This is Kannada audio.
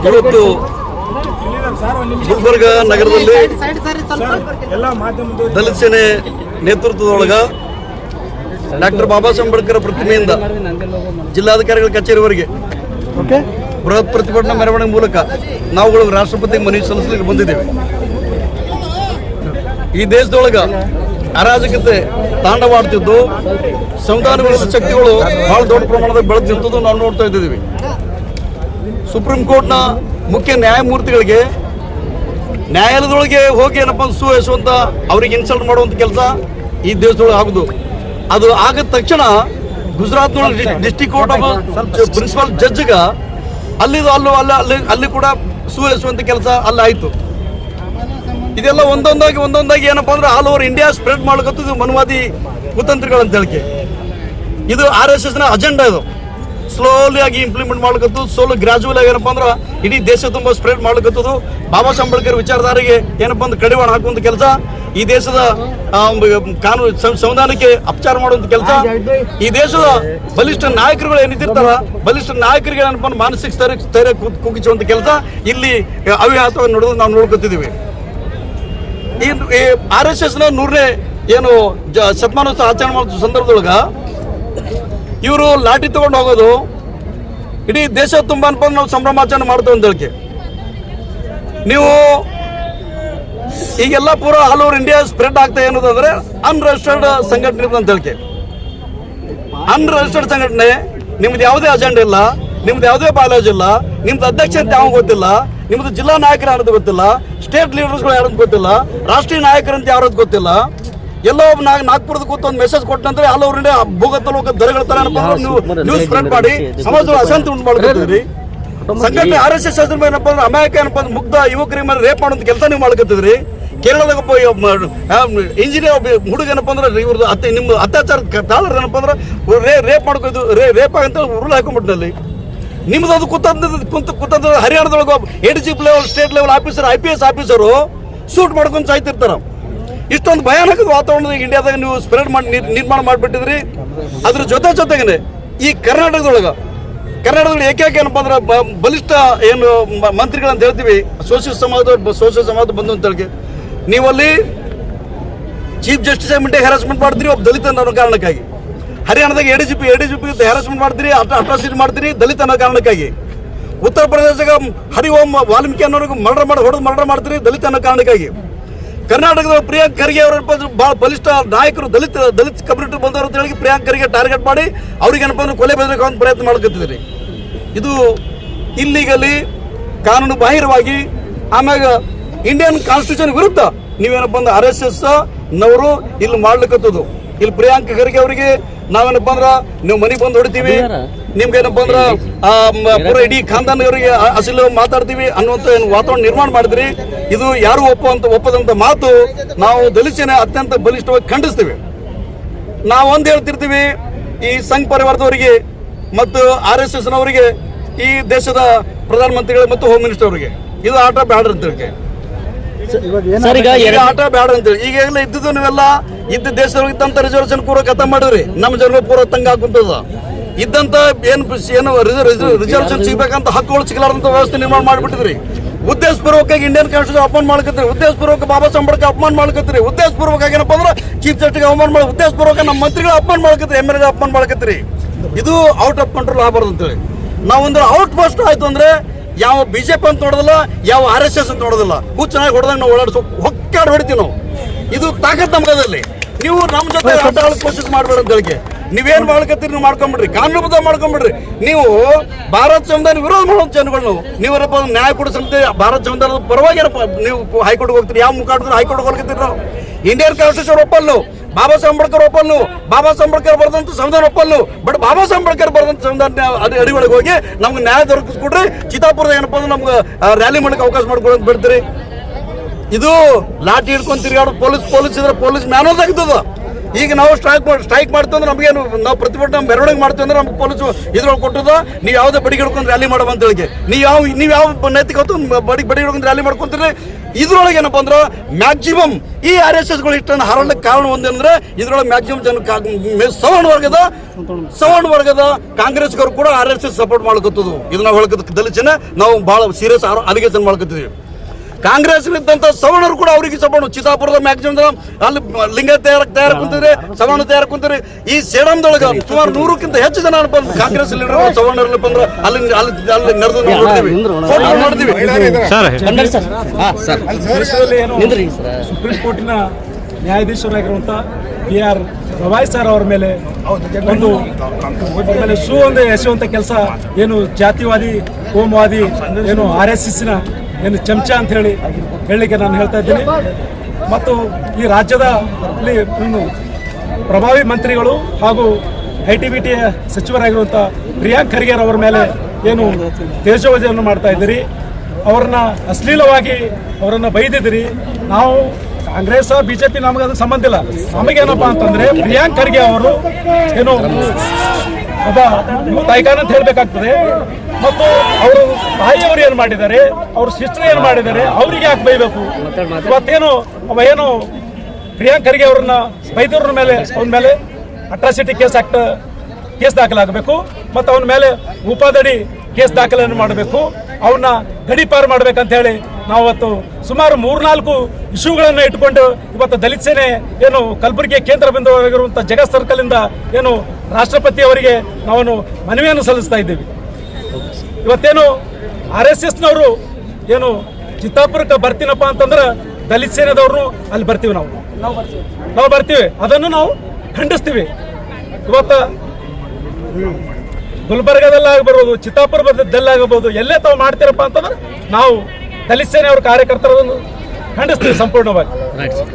ಇವತ್ತು ಗುಲ್ಬರ್ಗ ನಗರದಲ್ಲಿ ದಲಿತ ಸೇನೆ ನೇತೃತ್ವದೊಳಗ ಡಾಕ್ಟರ್ ಬಾಬಾ ಸಾಹೇಬ್ ಅಂಬೇಡ್ಕರ್ ಪ್ರತಿಮೆಯಿಂದ ಜಿಲ್ಲಾಧಿಕಾರಿಗಳ ಕಚೇರಿವರೆಗೆ ಬೃಹತ್ ಪ್ರತಿಭಟನಾ ಮೆರವಣಿಗೆ ಮೂಲಕ ನಾವುಗಳು ರಾಷ್ಟ್ರಪತಿ ಮನವಿ ಸಲ್ಲಿಸಲಿಕ್ಕೆ ಬಂದಿದ್ದೇವೆ. ಈ ದೇಶದೊಳಗ ಅರಾಜಕತೆ ತಾಂಡವಾಡ್ತಿದ್ದು ಸಂವಿಧಾನ ವಿರೋಧ ಶಕ್ತಿಗಳು ಬಹಳ ದೊಡ್ಡ ಪ್ರಮಾಣದಲ್ಲಿ ಬೆಳೆದು ನಿಂತದ್ದು ನಾವು ನೋಡ್ತಾ ಇದ್ದೀವಿ ಸುಪ್ರೀಂ ಕೋರ್ಟ್ನ ಮುಖ್ಯ ನ್ಯಾಯಮೂರ್ತಿಗಳಿಗೆ ನ್ಯಾಯಾಲಯದೊಳಗೆ ಹೋಗಿ ಏನಪ್ಪ ಯಶವಂತ ಅವ್ರಿಗೆ ಇನ್ಸಲ್ಟ್ ಮಾಡುವಂಥ ಕೆಲಸ ಈ ದೇಶದೊಳಗೆ ಆಗುದು. ಅದು ಆಗದ ತಕ್ಷಣ ಗುಜರಾತ್ನೊಳಗೆ ಡಿಸ್ಟಿಕ್ ಕೋರ್ಟ್ ಆಫ್ ಪ್ರಿನ್ಸಿಪಲ್ ಜಡ್ಜ್ಗ ಅಲ್ಲಿದು ಅಲ್ಲೂ ಅಲ್ಲ ಅಲ್ಲಿ ಅಲ್ಲಿ ಕೂಡ ಸು ಯಶವಂತ ಕೆಲಸ ಅಲ್ಲಾಯಿತು ಇದೆಲ್ಲ ಒಂದೊಂದಾಗಿ ಒಂದೊಂದಾಗಿ ಏನಪ್ಪ ಅಂದ್ರೆ ಆಲ್ ಓವರ್ ಇಂಡಿಯಾ ಸ್ಪ್ರೆಡ್ ಮಾಡ್ಕೊತಿದ್ದು ಮನುವಾದಿ ಕುತಂತ್ರಿಗಳಂತ ಹೇಳಿಕೆ. ಇದು ಆರ್ ಎಸ್ ಎಸ್ನ ಅಜೆಂಡಾ ಇದು. ಸ್ಲೋಲಿ ಆಗಿ ಇಂಪ್ಲಿಮೆಂಟ್ ಮಾಡ್ಕೊತು ಸೋಲು ಗ್ರಾಜುವಲ್ ಆಗಿ ಏನಪ್ಪ ಅಂದ್ರೆ ಇಡೀ ದೇಶ ತುಂಬ ಸ್ಪ್ರೆಡ್ ಮಾಡ್ಕೊತದು ಬಾಬಾ ಸಾಹೇಬ್ ಅಂಬೇಡ್ಕರ್ ವಿಚಾರಧಾರೆಗೆ ಏನಪ್ಪ ಅಂದ್ರೆ ಕಡಿವಾಣ ಹಾಕುವಂತ ಕೆಲಸ ಈ ದೇಶದ ಕಾನೂನು ಸಂವಿಧಾನಕ್ಕೆ ಅಪಚಾರ ಮಾಡುವಂತ ಕೆಲಸ ಈ ದೇಶದ ಬಲಿಷ್ಠ ನಾಯಕರುಗಳು ಏನಿದ್ದಿರ್ತಾರ ಬಲಿಷ್ಠ ನಾಯಕರಿಗೆ ಏನಪ್ಪ ಮಾನಸಿಕ ಸ್ಥೈರ್ಯ ಸ್ಥೈರ್ಯ ಕುಗ್ಗಿಸುವಂತ ಕೆಲಸ ಇಲ್ಲಿ ಅವ್ಯಾಹತವಾಗಿ ನೋಡೋದು ನಾವು ನೋಡ್ಕೊತಿದ್ದೀವಿ. ಈ ಆರ್ ಎಸ್ ಎಸ್ನ ನೂರನೇ ಏನು ಶತಮಾನೋತ್ಸವ ಆಚರಣೆ ಮಾಡುವ ಸಂದರ್ಭದೊಳಗ ಇವರು ಲಾಠಿ ತಗೊಂಡು ಹೋಗೋದು. ಇಡೀ ದೇಶ ತುಂಬ ಅನ್ಕೊಂಡು ನಾವು ಸಂಭ್ರಮಾಚರಣೆ ಮಾಡ್ತೇವೆ ಅಂತ ಹೇಳಿಕೆ. ನೀವು ಈಗೆಲ್ಲ ಪೂರ ಆಲ್ ಓವರ್ ಇಂಡಿಯಾ ಸ್ಪ್ರೆಡ್ ಆಗ್ತಾ ಏನದಂದ್ರೆ ಅನ್ರಿಜಿಸ್ಟರ್ಡ್ ಸಂಘಟನೆ ಅಂತ ಹೇಳಿಕೆ. ಅನ್ರಿಜಿಸ್ಟರ್ಡ್ ಸಂಘಟನೆ, ನಿಮ್ದು ಯಾವುದೇ ಅಜೆಂಡ ಇಲ್ಲ, ನಿಮ್ದು ಯಾವುದೇ ಬಾಲಾಜ್ ಇಲ್ಲ, ನಿಮ್ದು ಅಧ್ಯಕ್ಷ ಅಂತ ಯಾವ ಗೊತ್ತಿಲ್ಲ, ನಿಮ್ದು ಜಿಲ್ಲಾ ನಾಯಕರು ಯಾರದ್ದು ಗೊತ್ತಿಲ್ಲ ಸ್ಟೇಟ್ ಲೀಡರ್ಸ್ಗಳು ಯಾರದ್ದು ಗೊತ್ತಿಲ್ಲ, ರಾಷ್ಟ್ರೀಯ ನಾಯಕರಂತ ಅಂತ ಯಾರದ್ದು ಗೊತ್ತಿಲ್ಲ. ಎಲ್ಲೋ ಒಬ್ಬ ನಾಗ್ ನಾಗ್ಪುರದ ಕೂತು ಒಂದು ಮೆಸೇಜ್ ಕೊಟ್ಟಂದ್ರೆ ಆಲ್ ಓವರ್ ಇಂಡಿಯಾ ಭೂಗತ ಲೋಕ ದರಗಳ ತರ ಅಂದ್ರೆ ನೀವು ನ್ಯೂಸ್ ಸ್ಪ್ರೆಡ್ ಮಾಡಿ ಸಮಾಜದ ಅಶಾಂತಿ ಉಂಟು ಮಾಡ್ಕೊತಿದ್ರಿ. ಸಂಘಟನೆ ಆರ್ ಎಸ್ ಎಸ್ ಏನಪ್ಪ ಅಂದ್ರೆ ಅಮಾಯಕ ಏನಪ್ಪ ಅಂದ್ರೆ ಮುಗ್ಧ ಯುವಕರಿಗೆ ಮೇಲೆ ರೇಪ್ ಮಾಡುವಂತ ಕೆಲಸ ನೀವು ಮಾಡ್ಕೊತಿದ್ರಿ. ಕೇರಳದಾಗ ಇಂಜಿನಿಯರ್ ಒಬ್ಬ ಹುಡುಗ ಏನಪ್ಪ ಅಂದ್ರೆ ಇವ್ರದ್ದು ಅತ್ತೆ ನಿಮ್ಮ ಅತ್ಯಾಚಾರ ತಾಳರ್ ಏನಪ್ಪ ಅಂದ್ರೆ ರೇ ರೇಪ್ ಮಾಡ್ಕೋದು ರೇ ರೇಪ್ ಆಗಂತ ಉರುಳು ಹಾಕೊಂಡ್ಬಿಟ್ಟಲ್ಲಿ ನಿಮ್ದು ಅದು ಕುತಂತ್ರ ಕುಂತ ಕುತಂತ್ರ ಹರಿಯಾಣದೊಳಗೆ A D G level state level officer I P S officer shoot ಮಾಡ್ಕೊಂಡು ಸಾಯ್ತಿರ್ತಾರ. ಇಷ್ಟೊಂದು ಭಯಾನಕ ವಾತಾವರಣದಾಗ ಇಂಡಿಯಾದಾಗ ನೀವು ಸ್ಪ್ರೆಡ್ ಮಾಡಿ ನಿರ್ಮಾಣ ಮಾಡಿಬಿಟ್ಟಿದ್ರಿ. ಅದ್ರ ಜೊತೆ ಜೊತೆಗೇನೆ ಈ ಕರ್ನಾಟಕದೊಳಗ, ಕರ್ನಾಟಕದಲ್ಲಿ ಏಕೈಕ ಏನಪ್ಪ ಅಂದ್ರೆ ಬಲಿಷ್ಠ ಏನು ಮಂತ್ರಿಗಳಂತ ಹೇಳ್ತೀವಿ ಸೋಷಿಯಲ್ ಸಮಾಜದ ಸೋಷಿಯಲ್ ಸಮಾಜ ಬಂದು ಅಂತ ಹೇಳಿ ನೀವಲ್ಲಿ ಚೀಫ್ ಜಸ್ಟಿಸ್ ಆಗಿ ಹ್ಯಾರಾಸ್ಮೆಂಟ್ ಮಾಡ್ತೀರಿ, ಒಬ್ಬ ದಲಿತ ಅನ್ನೋ ಕಾರಣಕ್ಕಾಗಿ. ಹರಿಯಾಣದಾಗ A D G P A D G P harassment ಮಾಡ್ತೀರಿ ಅಟ್ರಾಸಿಟಿ ಮಾಡ್ತೀರಿ, ದಲಿತ ಅನ್ನೋ ಕಾರಣಕ್ಕಾಗಿ. ಉತ್ತರ ಪ್ರದೇಶದಾಗ ಹರಿಓಂ ವಾಲ್ಮೀಕಿ ಅನ್ನೋರಿಗೆ ಮರ್ಡರ್ ಮಾಡಿ ಹೊಡೆದು ಮರ್ಡರ್ ಮಾಡ್ತೀರಿ, ದಲಿತ ಅನ್ನೋ ಕಾರಣಕ್ಕಾಗಿ. ಕರ್ನಾಟಕದ ಪ್ರಿಯಾಂಕ್ ಖರ್ಗೆ ಅವರ ಬಹಳ ಬಲಿಷ್ಠ ನಾಯಕರು ದಲಿತ ದಲಿತ ಕಮ್ಯುನಿಟಿ ಬಂದವರು ಅಂತ ಹೇಳಿ ಪ್ರಿಯಾಂಕ್ ಖರ್ಗೆ ಟಾರ್ಗೆಟ್ ಮಾಡಿ ಅವ್ರಿಗೆ ಏನಪ್ಪ ಅಂದ್ರೆ ಕೊಲೆ ಬೆದರಿಕೆ ಒಂದು ಪ್ರಯತ್ನ ಮಾಡ್ಕೊತಿದ್ರಿ ಇದು ಇಲ್ಲಿಗಲ್ಲಿ ಕಾನೂನು ಬಾಹಿರವಾಗಿ ಆಮ್ಯಾಗ ಇಂಡಿಯನ್ ಕಾನ್ಸ್ಟಿಟ್ಯೂಷನ್ ವಿರುದ್ಧ ನೀವೇನಪ್ಪ ಅಂದ್ರೆ ಆರ್ ಎಸ್ ಎಸ್ ನವರು ಇಲ್ಲಿ ಮಾಡ್ಲಿಕ್ಕತ್ತದು ಇಲ್ಲಿ ಪ್ರಿಯಾಂಕ್ ಖರ್ಗೆ ಅವರಿಗೆ ನಾವೇನಪ್ಪ ಅಂದ್ರ ನೀವು ಮನೆಗೆ ಬಂದು ಹೊಡಿತೀವಿ ನಿಮ್ಗೆ ಏನಪ್ಪ ಅಂದ್ರ ಪೂರ ಇಡೀ ಖಾನ್ದಾನ್ ಅವರಿಗೆ ಅಸಲು ಮಾತಾಡ್ತೀವಿ ಅನ್ನುವಂತ ಏನು ವಾತಾವರಣ ನಿರ್ಮಾಣ ಮಾಡಿದ್ರಿ. ಇದು ಯಾರು ಒಪ್ಪುವಂತ ಒಪ್ಪದಂತ ಮಾತು ನಾವು ದಲಿಸಿನ ಅತ್ಯಂತ ಬಲಿಷ್ಠವಾಗಿ ಖಂಡಿಸ್ತೀವಿ. ನಾವು ಒಂದು ಹೇಳ್ತಿರ್ತೀವಿ ಈ ಸಂಘ ಪರಿವಾರದವರಿಗೆ ಮತ್ತು ಆರ್ ಎಸ್ ಎಸ್ ನವರಿಗೆ ಈ ದೇಶದ ಪ್ರಧಾನಮಂತ್ರಿಗಳು ಮತ್ತು ಹೋಮ್ ಮಿನಿಸ್ಟರ್ ಅವರಿಗೆ. ಇದು ಆಟ ಬ್ಯಾಡ ಅಂತ ಹೇಳಿ ಈಗ ಆಟ ಬ್ಯಾಡ ಅಂತೇಳಿ ಈಗ ಎಲ್ಲ ಇದ್ದಿದ್ದು ನೀವೆಲ್ಲ ಇದ್ದ ದೇಶದೊಳಗೆ ಇದ್ದಂತ ರಿಸರ್ವೇಶನ್ ಪೂರ ಕಥೆ ಮಾಡಿದ್ರಿ ನಮ್ಮ ಜನಗಳು ಪೂರ ತಂಗ ಹಾಕುಂಟದ ಇದ್ದಂತ ಏನು ಏನು ರಿಸರ್ವೇಶನ್ ಸಿಗ್ಬೇಕಂತ ಹಕ್ಕುಗಳು ಸಿಗಲಾರ್ದಂತ ವ್ಯವಸ್ಥೆ ನಿರ್ಮಾಣ ಮಾಡಿಬಿಟ್ಟಿದ್ರಿ. ಉದ್ದೇಶಪೂರ್ವಕವಾಗಿ ಇಂಡಿಯನ್ ಕಾನ್ಸ್ಟಿಟ್ಯೂಷನ್ ಅಪಮಾನ ಮಾಡ್ಕತ್ರಿ. ಉದ್ದೇಶಪೂರ್ವಕ ಬಾಬಾ ಸಾಹೇಬ್ ಅಪಮಾನ ಮಾಡ್ಕತ್ರಿ. ಉದ್ದೇಶಪೂರ್ವಕವಾಗಿ ಏನಪ್ಪ ಅಂದ್ರೆ ಚೀಫ್ ಜಸ್ಟಿಸ್ ಅವಮಾನ ಮಾಡಿ ಉದ್ದೇಶಪೂರ್ವಕ ನಮ್ಮ ಮಂತ್ರಿಗಳು ಅಪಮಾನ ಮಾಡ್ಕತ್ರಿ ಎಂ ಎಲ್ ಅಪಮಾನ ಮಾಡ್ಕತ್ರಿ. ಇದು ಔಟ್ ಆಫ್ ಕಂಟ್ರೋಲ್ ಆಗಬಾರ್ದು ಅಂತೇಳಿ. ನಾವೊಂದು ಔಟ್ ಪೋಸ್ಟ್ ಆಯ್ತು ಅಂದ್ರೆ ಯಾವ ಬಿಜೆಪಿ ಅಂತ ನೋಡೋದಿಲ್ಲ, ಯಾವ ಆರ್ ಎಸ್ ಎಸ್ ಅಂತ ನೋಡೋದಿಲ್ಲ. ಚೆನ್ನಾಗಿ ಹೊಡೆದಾಗ ನಾವು ಓಡಾಡಿಸೋ ಹೊಕ್ಕಾಡ್ ಹೊಡಿತೀವಿ ನಾವು. ಇದು ತಾಕತ್ ನಮ್ಗದಲ್ಲಿ ನೀವು ನಮ್ಮ ಜೊತೆ ಆಟ ಆಡೋಕೆ ಕೋಶಿಸ್ ಮಾಡಬೇಡ ಅಂತ ಹೇಳಿಕೆ. ನೀವೇನ್ ಮಾಡ್ಕತ್ತೀರಿ, ನೀವು ಮಾಡ್ಕೊಂಬಿಡ್ರಿ. ಕಾನೂನುಬದ್ಧ ಮಾಡ್ಕೊಂಬಿಡ್ರಿ. ನೀವು ಭಾರತ ಸಂವಿಧಾನ ವಿರೋಧ ಮಾಡೋ ಜನಗಳು ನಾವು. ನೀವರಪ್ಪ ನ್ಯಾಯ ಕೊಡೋ ಸಂಸ್ಥೆ, ಭಾರತ ಸಂವಿಧಾನದ ಪರವಾಗಿರಪ್ಪ ನೀವು ಹೈಕೋರ್ಟ್ಗೆ ಹೋಗ್ತೀರಿ. ಯಾವ ಮುಖಾಂತರ ಹೈಕೋರ್ಟ್ಗೆ ಹೋಗ್ತೀರಿ ನಾವು? ಇಂಡಿಯನ್ ಕಾನ್ಸ್ಟಿಟ್ಯೂಷನ್ ಒಪ್ಪಲ್ಲು ಬಾಬಾ ಸಾಹೇಬ್ ಅಂಬೇಡ್ಕರ್ ಒಪ್ಪಲ್ಲು ಬಾಬಾ ಸಾಹೇಬ್ ಅಂಬೇಡ್ಕರ್ ಬರೆದಂತ ಸಂವಿಧಾನ ಒಪ್ಪಲ್ಲು ಬಟ್ ಬಾಬಾ ಸಾಹೇಬ್ ಅಂಬೇಡ್ಕರ್ ಬರೆದಂತ ಸಂವಿಧಾನ ಅಡಿ ಒಳಗೆ ಹೋಗಿ ನಮ್ಗೆ ನ್ಯಾಯ ದೊರಕಿಸ್ಕೊಡ್ರಿ. ಚಿತಾಪುರದ ಏನಪ್ಪ ಅಂದ್ರೆ ನಮ್ಗೆ ರ್ಯಾಲಿ ಮಾಡಕ್ಕೆ ಅವಕಾಶ ಮಾಡ್ಕೊಳಂತ ಬಿಡ್ತೀರಿ. ಇದು ಲಾಠಿ ಹಿಡ್ಕೊಂಡು ತಿರುಗಾಡೋ ಪೊಲೀಸ್ ಪೊಲೀಸ್ ಇದ್ರೆ ಪೊಲೀಸ್ ಮ್ಯಾನಲ್ ತೆಗ್ದದ ಈಗ ನಾವು ಸ್ಟ್ರೈಕ್ ಮಾಡಿ ಸ್ಟ್ರೈಕ್ ಮಾಡ್ತೀವಿ ಅಂದ್ರೆ ನಮಗೇನು ನಾವು ಪ್ರತಿಭಟನೆ ಮೆರವಣಿಗೆ ಮಾಡ್ತೀವಿ ಅಂದ್ರೆ ನಮ್ಗೆ ಪೊಲೀಸು ಇದ್ರೊಳಗೆ ಕೊಟ್ಟದ ನೀವು ಯಾವುದೇ ಬಡಿ ಹಿಡ್ಕೊಂಡು ರ್ಯಾಲಿ ಹೇಳಿ ನೀವು ಯಾವ ನೀವು ಯಾವ ನೈತಿಕ ಬಡಿ ಬಡಿ ಹಿಡ್ಕೊಂಡು ರ್ಯಾಲಿ ಮಾಡ್ಕೊಂತೀರಿ? ಇದ್ರೊಳಗೆ ಏನಪ್ಪ ಅಂದ್ರೆ ಮ್ಯಾಕ್ಸಿಮಮ್ ಈ ಆರ್ ಎಸ್ ಎಸ್ಗಳು ಇಷ್ಟನ್ನು ಹರಳಕ್ಕೆ ಕಾರಣ ಒಂದೇನಂದ್ರೆ ಇದ್ರೊಳಗೆ ಮ್ಯಾಕ್ಸಿಮಮ್ ಜನ ಸವರ್ಣ ವರ್ಗದ ಸವರ್ಣ ವರ್ಗದ ಕಾಂಗ್ರೆಸ್ಗರು ಕೂಡ ಆರ್ ಎಸ್ ಎಸ್ ಸಪೋರ್ಟ್ ಮಾಡ್ಕೊತದ್ದು ಇದನ್ನ ನಾವು ದಲಿತನ ನಾವು ಭಾಳ ಸೀರಿಯಸ್ ಅಲಿಗೇಷನ್ ಮಾಡ್ಕೊತಿದ್ವಿ ಕಾಂಗ್ರೆಸ್ ಇದ್ದಂತ ಸವರ್ಣರು ಕೂಡ ಅವರಿಗೆ ಸಪೋರ್ಟ್ ಚಿತ್ತಾಪುರದ ಮ್ಯಾಕ್ಸಿಮಮ್ ಅಲ್ಲಿ ಲಿಂಗ ತಯಾರ ತಯಾರ ಕುಂತಿದ್ರೆ ಸವರ್ಣ ತಯಾರ ಕುಂತಿದ್ರೆ ಈ ಸೇಡಂದೊಳಗ ಸುಮಾರು ನೂರಕ್ಕಿಂತ ಹೆಚ್ಚು ಜನ ಬಂದು ಕಾಂಗ್ರೆಸ್ ಲೀಡರ್ ಸವರ್ಣರಲ್ಲಿ ಬಂದ್ರೆ ಅಲ್ಲಿ ಅಲ್ಲಿ ಅಲ್ಲಿ ನಡೆದು ನಾವು ನೋಡ್ತೀವಿ. ಫೋಟೋ ನೋಡ್ತೀವಿ. ಬಂದ್ರಿ ಸರ್. ಹಾ ಸರ್. ನಿಂದ್ರಿ ಸರ್. ಸುಪ್ರೀಂ ಕೋರ್ಟಿನ ನ್ಯಾಯಾಧೀಶರಾಗಿರುವಂಥ ಬಿ ಆರ್ ಗವಾಯ್ ಸರ್ ಅವರ ಮೇಲೆ ಒಂದು ಆಮೇಲೆ ಮೇಲೆ ಸು ಒಂದು ಎಸೆಯುವಂಥ ಕೆಲಸ ಏನು ಜಾತಿವಾದಿ ಕೋಮವಾದಿ ಏನು ಆರ್ ಎಸ್ ಎಸ್ನ ಏನು ಚಮಚ ಅಂತ ಹೇಳಿ ಹೇಳಲಿಕ್ಕೆ ನಾನು ಹೇಳ್ತಾ ಇದ್ದೀನಿ. ಮತ್ತು ಈ ರಾಜ್ಯದ ಪ್ರಭಾವಿ ಮಂತ್ರಿಗಳು ಹಾಗೂ ಐ ಟಿ ಬಿ ಟಿ ಸಚಿವರಾಗಿರುವಂಥ ಪ್ರಿಯಾಂಕ್ ಖರ್ಗೆ ಅವರ ಮೇಲೆ ಏನು ತೇಜೋವಧಿಯನ್ನು ಮಾಡ್ತಾ ಇದ್ದೀರಿ. ಅವ್ರನ್ನ ಅಶ್ಲೀಲವಾಗಿ ಅವರನ್ನು ಬೈದಿದ್ದೀರಿ. ನಾವು ಕಾಂಗ್ರೆಸ್ ಬಿಜೆಪಿ ನಮಗೆ ಅದಕ್ಕೆ ಸಂಬಂಧ ಇಲ್ಲ. ನಮಗೇನಪ್ಪ ಅಂತಂದ್ರೆ ಪ್ರಿಯಾಂಕ್ ಖರ್ಗೆ ಅವರು ಏನು ಒಬ್ಬ ಯೂತ್ ಐಕಾನ್ ಅಂತ ಹೇಳ್ಬೇಕಾಗ್ತದೆ. ಮತ್ತು ತಾಯಿಯವರು ಏನು ಮಾಡಿದ್ದಾರೆ? ಅವ್ರ ಸಿಸ್ಟರ್ ಏನು ಮಾಡಿದ್ದಾರೆ? ಅವರಿಗೆ ಯಾಕೆ ಬೈಬೇಕು? ಇವತ್ತೇನು ಏನು ಪ್ರಿಯಾಂಕ್ ಖರ್ಗೆ ಅವ್ರನ್ನ ಬೈದವ್ರ ಮೇಲೆ, ಅವನ ಮೇಲೆ ಅಟ್ರಾಸಿಟಿ ಕೇಸ್ ಆಕ್ಟ್ ಕೇಸ್ ದಾಖಲಾಗಬೇಕು. ಮತ್ತು ಅವನ ಮೇಲೆ ಉಪಾದಡಿ ಕೇಸ್ ದಾಖಲೆಯನ್ನು ಮಾಡಬೇಕು. ಅವನ್ನ ಗಡಿಪಾರು ಮಾಡ್ಬೇಕಂತ ಹೇಳಿ ನಾವತ್ತು ಸುಮಾರು ಮೂರ್ನಾಲ್ಕು ಇಶ್ಯೂಗಳನ್ನು ಇಟ್ಕೊಂಡು ಇವತ್ತು ದಲಿತ ಸೇನೆ ಏನು ಕಲಬುರಗಿ ಕೇಂದ್ರ ಬಿಂದುವಾಗಿರುವಂಥ ಜಗತ್ ಸರ್ಕಲ್ ಇಂದ ಏನು ರಾಷ್ಟ್ರಪತಿ ಅವರಿಗೆ ನಾವು ಮನವಿಯನ್ನು ಸಲ್ಲಿಸ್ತಾ ಇದ್ದೀವಿ. ಇವತ್ತೇನು ಆರ್ ಎಸ್ ಎಸ್ನವರು ಏನು ಚಿತ್ತಾಪುರಕ್ಕೆ ಬರ್ತೀನಪ್ಪ ಅಂತಂದ್ರೆ ದಲಿತ ಸೇನೆದವ್ರು ಅಲ್ಲಿ ಬರ್ತೀವಿ ನಾವು. ನಾವು ಬರ್ತೀವಿ. ಅದನ್ನು ನಾವು ಖಂಡಿಸ್ತೀವಿ. ಇವತ್ತು ಗುಲ್ಬರ್ಗದಲ್ಲಿ ಚಿತ್ತಾಪುರದಲ್ಲಾಗಬಹುದು ಚಿತ್ತಾಪುರದಲ್ಲಿ ಆಗಬಹುದು ಎಲ್ಲೇ ತಾವು ಮಾಡ್ತೀರಪ್ಪ ಅಂತಂದ್ರೆ ನಾವು ದಲಿತ ಸೇನೆ ಅವ್ರ ಕಾರ್ಯಕರ್ತರನ್ನು ಖಂಡಿಸ್ತೀವಿ ಸಂಪೂರ್ಣವಾಗಿ. Right sir